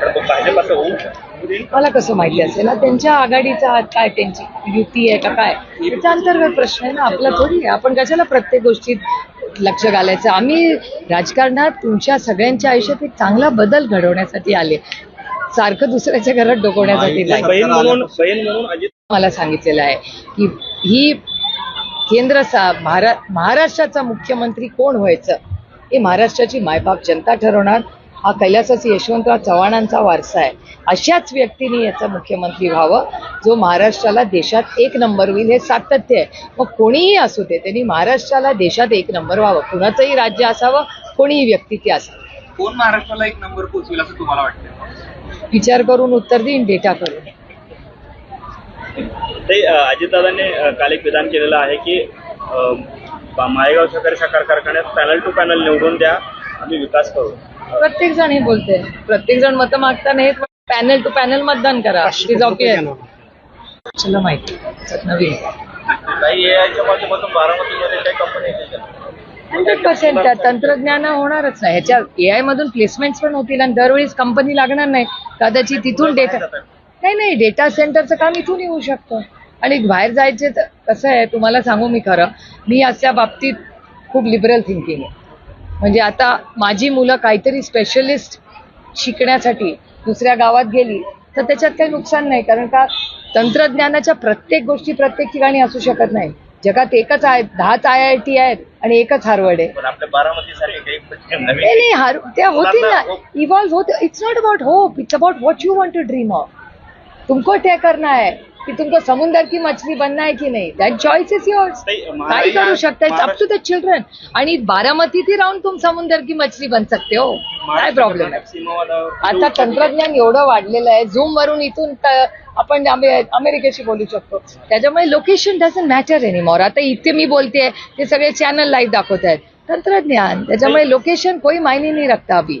भाजप असं होऊ शकतो? मला कसं माहिती असेल ना त्यांच्या आघाडीचा हात काय त्यांची युती आहे का काय? त्याचा अंतर्गत प्रश्न आहे ना आपला थोडी आहे. आपण कशाला प्रत्येक गोष्टीत लक्ष घालायचं? आम्ही राजकारणात तुमच्या सगळ्यांच्या आयुष्यात एक चांगला बदल घडवण्यासाठी आले. सारखं दुसऱ्याच्या घरात डोकवण्यासाठी नाही. बहीण म्हणून बहीण म्हणून अजित मला सांगितलेलं आहे की ही केंद्र सा भारा महाराष्ट्राचा मुख्यमंत्री कोण व्हायचं? हे महाराष्ट्राची मायबाप जनता ठरवणार. हा कैलासाची यशवंतराव चव्हाणांचा वारसा आहे. अशाच व्यक्तीने याचा मुख्यमंत्री व्हावं जो महाराष्ट्राला देशात एक नंबर होईल हे सातत्य आहे. मग कोणीही असू दे त्यांनी महाराष्ट्राला देशात एक नंबर व्हावं कुणाचंही राज्य असावं कोणीही व्यक्ती ती असावं. कोण महाराष्ट्राला एक नंबर पोहोचवेल असं तुम्हाला वाटतं विचार करून उत्तर देईन डेटा करून. ते अजितदादांनी काल एक विधान केलेलं आहे की माळेगाव सहकारी साखर कारखान्यात पॅनल टू पॅनल निवडून द्या आम्ही विकास करू. प्रत्येक जण हे बोलते. प्रत्येक जण मतं मागताना हे पॅनल टू पॅनल मतदान करा. चला माहिती. नवीन. हंड्रेड पर्सेंट तंत्रज्ञान होणारच नाही. ह्याच्या एआय मधून प्लेसमेंट्स पण होतील आणि दरवेळेस कंपनी लागणार नाही कदाचित तिथून डेटा नाही नाही. डेटा सेंटरचं काम इथून येऊ शकतं. आणि बाहेर जायचे तर कसं आहे? तुम्हाला सांगू मी खरं. मी अशा बाबतीत खूप लिबरल थिंकिंग आहे. म्हणजे आता माझी मुलं काहीतरी स्पेशलिस्ट शिकण्यासाठी दुसऱ्या गावात गेली तर त्याच्यात काही नुकसान नाही कारण का तंत्रज्ञानाच्या प्रत्येक गोष्टी प्रत्येक ठिकाणी असू शकत नाही. जगात एकच आहे दहाच आय आय टी आहेत आणि एकच हार्वर्ड आहे. नाही हार त्या होतील ना. मुलांना इव्हॉल्व होते it's not about hope it's about what you want to dream of तुमको तय करना है. कि तुमको समुंदर की मछली बनना है की नाही? दॅट चॉईस इज ताई, काही करू शकता it's up to the children आणि बारामतीत ही राहून तुम समुंदर की मछली बन सकते हो. काय प्रॉब्लेम आहे आता तंत्रज्ञान एवढं वाढलेलं आहे. झूम वरून इथून आपण अमे- अमेरिकेशी बोलू शकतो. त्याच्यामुळे लोकेशन डझंट मॅटर एनिमॉर आता इथे मी बोलते ते सगळे चॅनल लाईव्ह दाखवत आहेत. तंत्रज्ञान त्याच्यामुळे लोकेशन कोई मायने नाही रखता अभी.